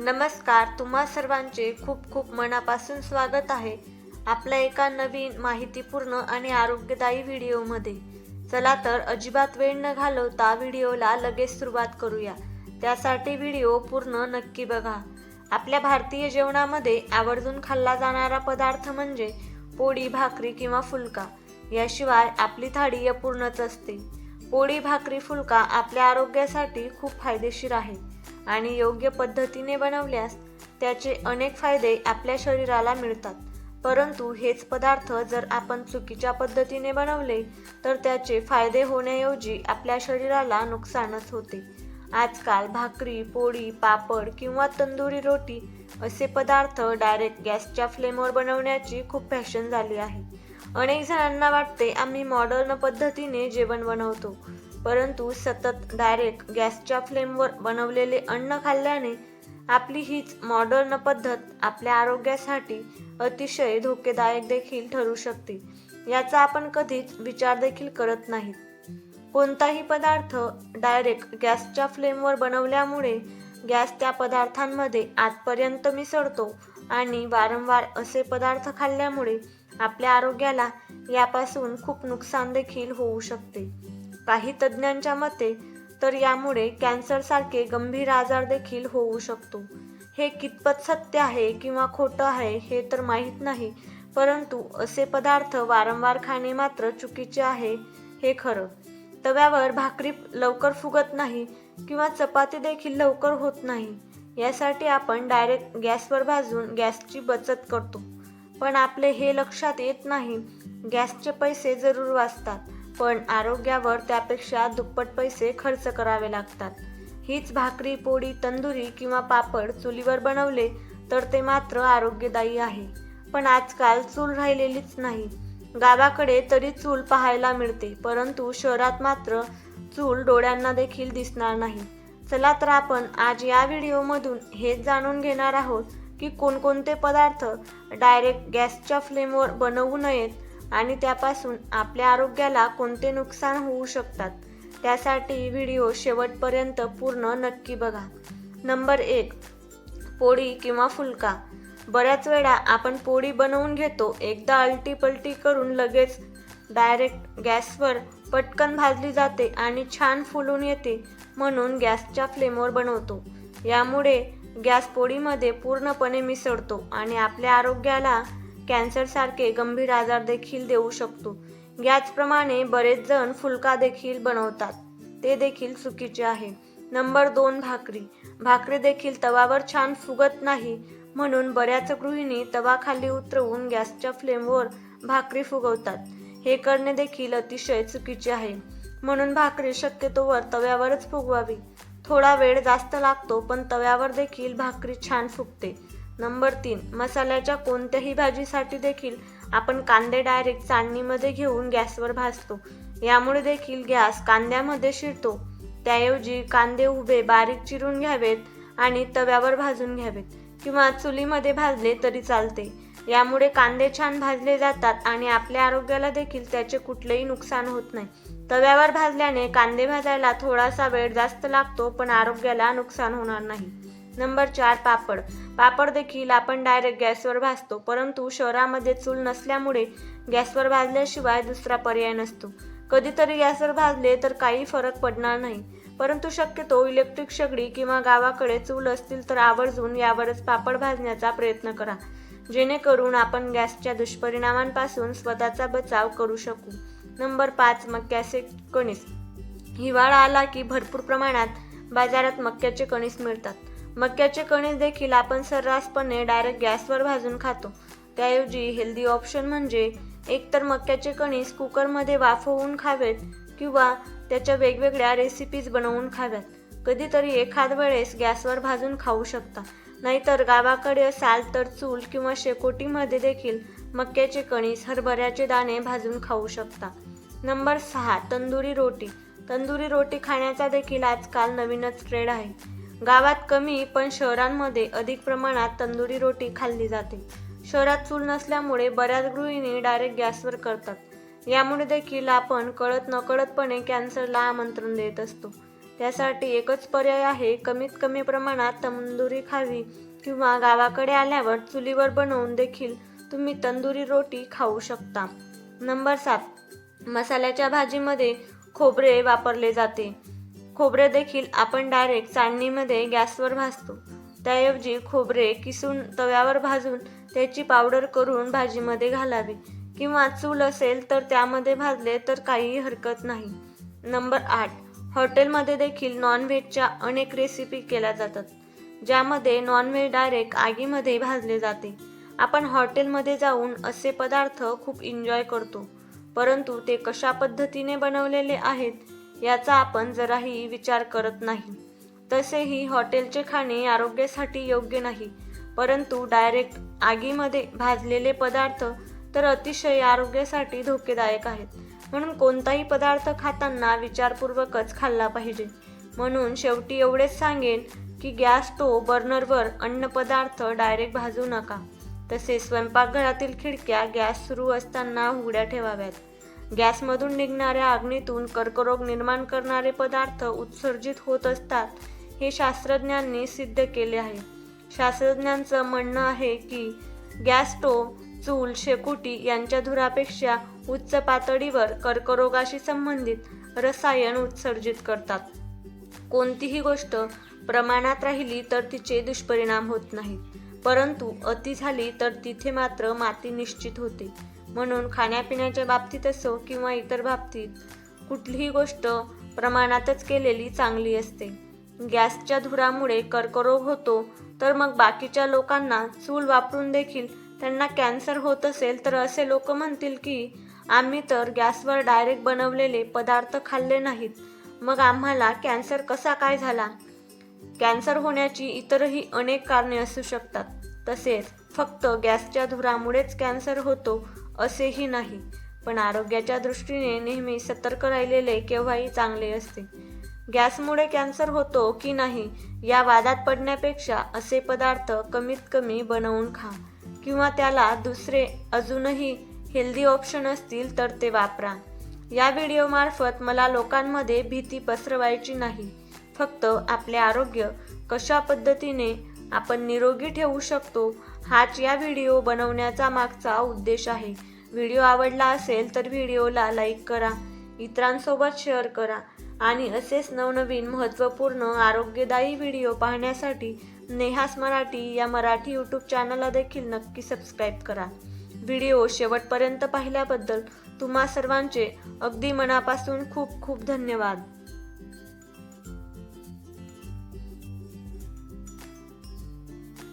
नमस्कार तुम्हा सर्वांचे खूप खूप मनापासून स्वागत आहे आपल्या एका नवीन माहितीपूर्ण आणि आरोग्यदायी व्हिडिओमध्ये. चला तर अजिबात वेळ न घालवता व्हिडिओला लगेच सुरुवात करूया. त्यासाठी व्हिडिओ पूर्ण नक्की बघा. आपल्या भारतीय जेवणामध्ये आवर्जून खाल्ला जाणारा पदार्थ म्हणजे पोळी भाकरी किंवा फुलका. याशिवाय आपली थाळी अपूर्णच असते. पोळी भाकरी फुलका आपल्या आरोग्यासाठी खूप फायदेशीर आहे. आणि योग्य पद्धतीने बनवल्यास त्याचे अनेक फायदे आपल्या शरीराला मिळतात. परंतु हेच पदार्थ जर आपण चुकीच्या पद्धतीने बनवले तर त्याचे फायदे होण्याऐवजी आपल्या शरीराला नुकसानच होते. आजकाल भाकरी पोळी पापड किंवा तंदुरी रोटी असे पदार्थ डायरेक्ट गॅसच्या फ्लेमवर बनवण्याची खूप फॅशन झाली आहे. अनेक जणांना वाटते आम्ही मॉडर्न पद्धतीने जेवण बनवतो. परंतु सतत डायरेक्ट गॅसच्या फ्लेमवर बनवलेले अन्न खाल्ल्याने आपली हीच मॉडर्न पद्धत आपल्या आरोग्यासाठी अतिशय धोकेदायक देखील ठरू शकते. याचा आपण कधीच विचार देखील करत नाहीत कोणताही पदार्थ डायरेक्ट गॅसच्या फ्लेमवर बनवल्यामुळे गॅस त्या पदार्थांमध्ये आतपर्यंत मिसळतो आणि वारंवार असे पदार्थ खाल्ल्यामुळे आपल्या आरोग्याला यापासून खूप नुकसान देखील होऊ शकते. काही तज्ज्ञांच्या मते तर यामुळे कॅन्सरसारखे गंभीर आजार देखील होऊ शकतो. हे कितपत सत्य आहे किंवा खोटं आहे हे तर माहीत नाही परंतु असे पदार्थ वारंवार खाणे मात्र चुकीचे आहे हे खरं. तव्यावर भाकरी लवकर फुगत नाही किंवा चपाती देखील लवकर होत नाही यासाठी आपण डायरेक्ट गॅसवर भाजून गॅसची बचत करतो. पण आपले हे लक्षात येत नाही गॅसचे पैसे जरूर वाचतात. पण आरोग्यावर त्यापेक्षा दुप्पट पैसे खर्च करावे लागतात. हीच भाकरी पोळी तंदुरी किंवा पापड चुलीवर बनवले तर ते मात्र आरोग्यदायी आहे. पण आजकाल चूल राहिलेलीच नाही. गावाकडे तरी चूल पाहायला मिळते परंतु शहरात मात्र चूल डोळ्यांना देखील दिसणार नाही. चला तर आपण आज या व्हिडिओमधून हेच जाणून घेणार आहोत की कोणकोणते पदार्थ डायरेक्ट गॅसच्या फ्लेमवर बनवू नयेत आणि त्यापासून आपल्या आरोग्याला कोणते नुकसान होऊ शकतात त्यासाठी व्हिडिओ शेवटपर्यंत पूर्ण नक्की बघा. नंबर एक पोळी किंवा फुलका. बऱ्याच वेळा आपण पोळी बनवून घेतो एकदा अल्टीपलटी करून लगेच डायरेक्ट गॅसवर पटकन भाजली जाते आणि छान फुलून येते म्हणून गॅसच्या फ्लेमवर बनवतो. यामुळे गॅस पोळीमध्ये पूर्णपणे मिसळतो आणि आपल्या आरोग्याला कॅन्सरसारखे गंभीर आजार देखील देऊ शकतो. याचप्रमाणे बरेच जण फुलका देखील बनवतात. ते देखील चुकीचे आहे. नंबर दोन भाकरी. भाकरी देखील तवावर छान फुगत नाही म्हणून बऱ्याच गृहिणी तवा खाली उतरवून गॅसच्या फ्लेमवर भाकरी फुगवतात. हे करणे देखील अतिशय चुकीचे आहे. म्हणून भाकरी शक्यतोवर तव्यावरच फुगवावी. थोडा वेळ जास्त लागतो पण तव्यावर देखील भाकरी छान फुगते. नंबर तीन मसाल्याच्या कोणत्याही भाजीसाठी देखील आपण कांदे डायरेक्ट चाळणीमध्ये घेऊन गॅसवर भाजतो. यामुळे देखील गॅस कांद्यामध्ये शिरतो. त्याऐवजी कांदे उभे बारीक चिरून घ्यावेत आणि तव्यावर भाजून घ्यावेत किंवा चुलीमध्ये भाजले तरी चालते. यामुळे कांदे छान भाजले जातात आणि आपल्या आरोग्याला देखील त्याचे कुठलेही नुकसान होत नाही. तव्यावर भाजल्याने कांदे भाजायला थोडासा वेळ जास्त लागतो पण आरोग्याला नुकसान होणार नाही. नंबर चार पापड. पापड देखील आपण डायरेक्ट गॅसवर भाजतो परंतु शहरामध्ये चूल नसल्यामुळे गॅसवर भाजल्याशिवाय दुसरा पर्याय नसतो. कधीतरी गॅसवर भाजले तर काही फरक पडणार नाही. परंतु शक्यतो इलेक्ट्रिक शेगडी किंवा गावाकडे चूल असतील तर आवर्जून यावरच पापड भाजण्याचा प्रयत्न करा. जेणेकरून आपण गॅसच्या दुष्परिणामांपासून स्वतःचा बचाव करू शकू. नंबर पाच मक्याचे कणीस. हिवाळा आला की भरपूर प्रमाणात बाजारात मक्याचे कणीस मिळतात. मक्याचे कणीस देखील आपण सर्रासपणे डायरेक्ट गॅसवर भाजून खातो. त्याऐवजी हेल्दी ऑप्शन म्हणजे एकतर मक्याचे कणीस कुकरमध्ये वाफवून खावेत किंवा त्याच्या वेगवेगळ्या रेसिपीज बनवून खाव्यात. कधीतरी एखाद वेळेस गॅसवर भाजून खाऊ शकता. नाहीतर गावाकडे असाल तर चूल किंवा शेकोटीमध्ये देखील मक्याचे कणीस हरभऱ्याचे दाणे भाजून खाऊ शकता. नंबर सहा तंदुरी रोटी. तंदुरी रोटी खाण्याचा देखील आजकाल नवीनच ट्रेड आहे. गावात कमी पण शहरांमध्ये अधिक प्रमाणात तंदुरी रोटी खाल्ली जाते. शहरात चूल नसल्यामुळे बऱ्याच गृहिणी डायरेक्ट गॅसवर करतात. यामुळे देखील आपण कळत नकळतपणे कॅन्सरला आमंत्रण देत असतो. त्यासाठी एकच पर्याय आहे कमीत कमी प्रमाणात तंदुरी खावी किंवा गावाकडे आल्यावर चुलीवर बनवून देखील तुम्ही तंदुरी रोटी खाऊ शकता. नंबर सात. मसाल्याच्या भाजीमध्ये खोबरे वापरले जाते. खोबरे देखील आपण डायरेक्ट चाळणीमध्ये गॅसवर भाजतो. त्याऐवजी खोबरे किसून तव्यावर भाजून त्याची पावडर करून भाजीमध्ये घालावी. किंवा चूल असेल तर त्यामध्ये भाजले तर काहीही हरकत नाही. नंबर आठ. हॉटेलमध्ये देखील नॉनव्हेजच्या अनेक रेसिपी केल्या जातात ज्यामध्ये नॉनव्हेज डायरेक्ट आगीमध्ये भाजले जाते. आपण हॉटेलमध्ये जाऊन असे पदार्थ खूप एन्जॉय करतो परंतु ते कशा पद्धतीने बनवलेले आहेत याचा आपण जराही विचार करत नाही. तसेही हॉटेलचे खाणे आरोग्यासाठी योग्य नाही. परंतु डायरेक्ट आगीमध्ये भाजलेले पदार्थ तर अतिशय आरोग्यासाठी धोकेदायक आहेत. म्हणून कोणताही पदार्थ खाताना विचारपूर्वकच खाल्ला पाहिजे. म्हणून शेवटी एवढेच सांगेन की गॅस स्टोव बर्नरवर अन्नपदार्थ डायरेक्ट भाजू नका. तसेच स्वयंपाकघरातील खिडक्या गॅस सुरू असताना उघड्या ठेवाव्यात. गॅसमधून निघणाऱ्या अग्नीतून कर्करोग निर्माण करणारे पदार्थ उत्सर्जित होत असतात हे शास्त्रज्ञांनी सिद्ध केले आहे. शास्त्रज्ञांचं म्हणणं आहे की गॅस स्टोव चूल शेकोटी यांच्या धुरापेक्षा उच्च पातळीवर कर्करोगाशी संबंधित रसायन उत्सर्जित करतात. कोणतीही गोष्ट प्रमाणात राहिली तर तिचे दुष्परिणाम होत नाहीत परंतु अति झाली तर तिथे मात्र माती निश्चित होते. म्हणून खाण्यापिण्याच्या बाबतीत असो किंवा इतर बाबतीत कुठलीही गोष्ट प्रमाणातच केलेली चांगली असते. गॅसच्या धुरामुळे कर्करोग होतो तर मग बाकीच्या लोकांना चूल वापरून देखील त्यांना कॅन्सर होत असेल तर असे लोक म्हणतील की आम्ही तर गॅसवर डायरेक्ट बनवलेले पदार्थ खाल्ले नाहीत. मग आम्हाला कॅन्सर कसा काय झाला? कॅन्सर होण्याची इतरही अनेक कारणे असू शकतात. तसेच फक्त गॅसच्या धुरामुळेच कॅन्सर होतो असेही नाही. पण आरोग्याच्या दृष्टीने नेहमी सतर्क राहिलेले केव्हाही चांगले असते. गॅसमुळे कॅन्सर होतो की नाही या वादात पडण्यापेक्षा असे पदार्थ कमीत कमी बनवून खा किंवा त्याला दुसरे अजूनही हेल्दी ऑप्शन असतील तर ते वापरा. या व्हिडिओमार्फत मला लोकांमध्ये भीती पसरवायची नाही. फक्त आपले आरोग्य कशा पद्धतीने आपण निरोगी ठेवू शकतो. हाच या व्हिडिओ बनवण्याचा मागचा उद्देश आहे. व्हिडिओ आवडला असेल तर व्हिडिओला लाईक करा इतरांसोबत शेअर करा आणि असेच नवनवीन महत्त्वपूर्ण आरोग्यदायी व्हिडिओ पाहण्यासाठी नेहास मराठी या मराठी यूट्यूब चॅनलला देखील नक्की सबस्क्राईब करा. व्हिडिओ शेवटपर्यंत पाहिल्याबद्दल तुम्हा सर्वांचे अगदी मनापासून खूप खूप धन्यवाद.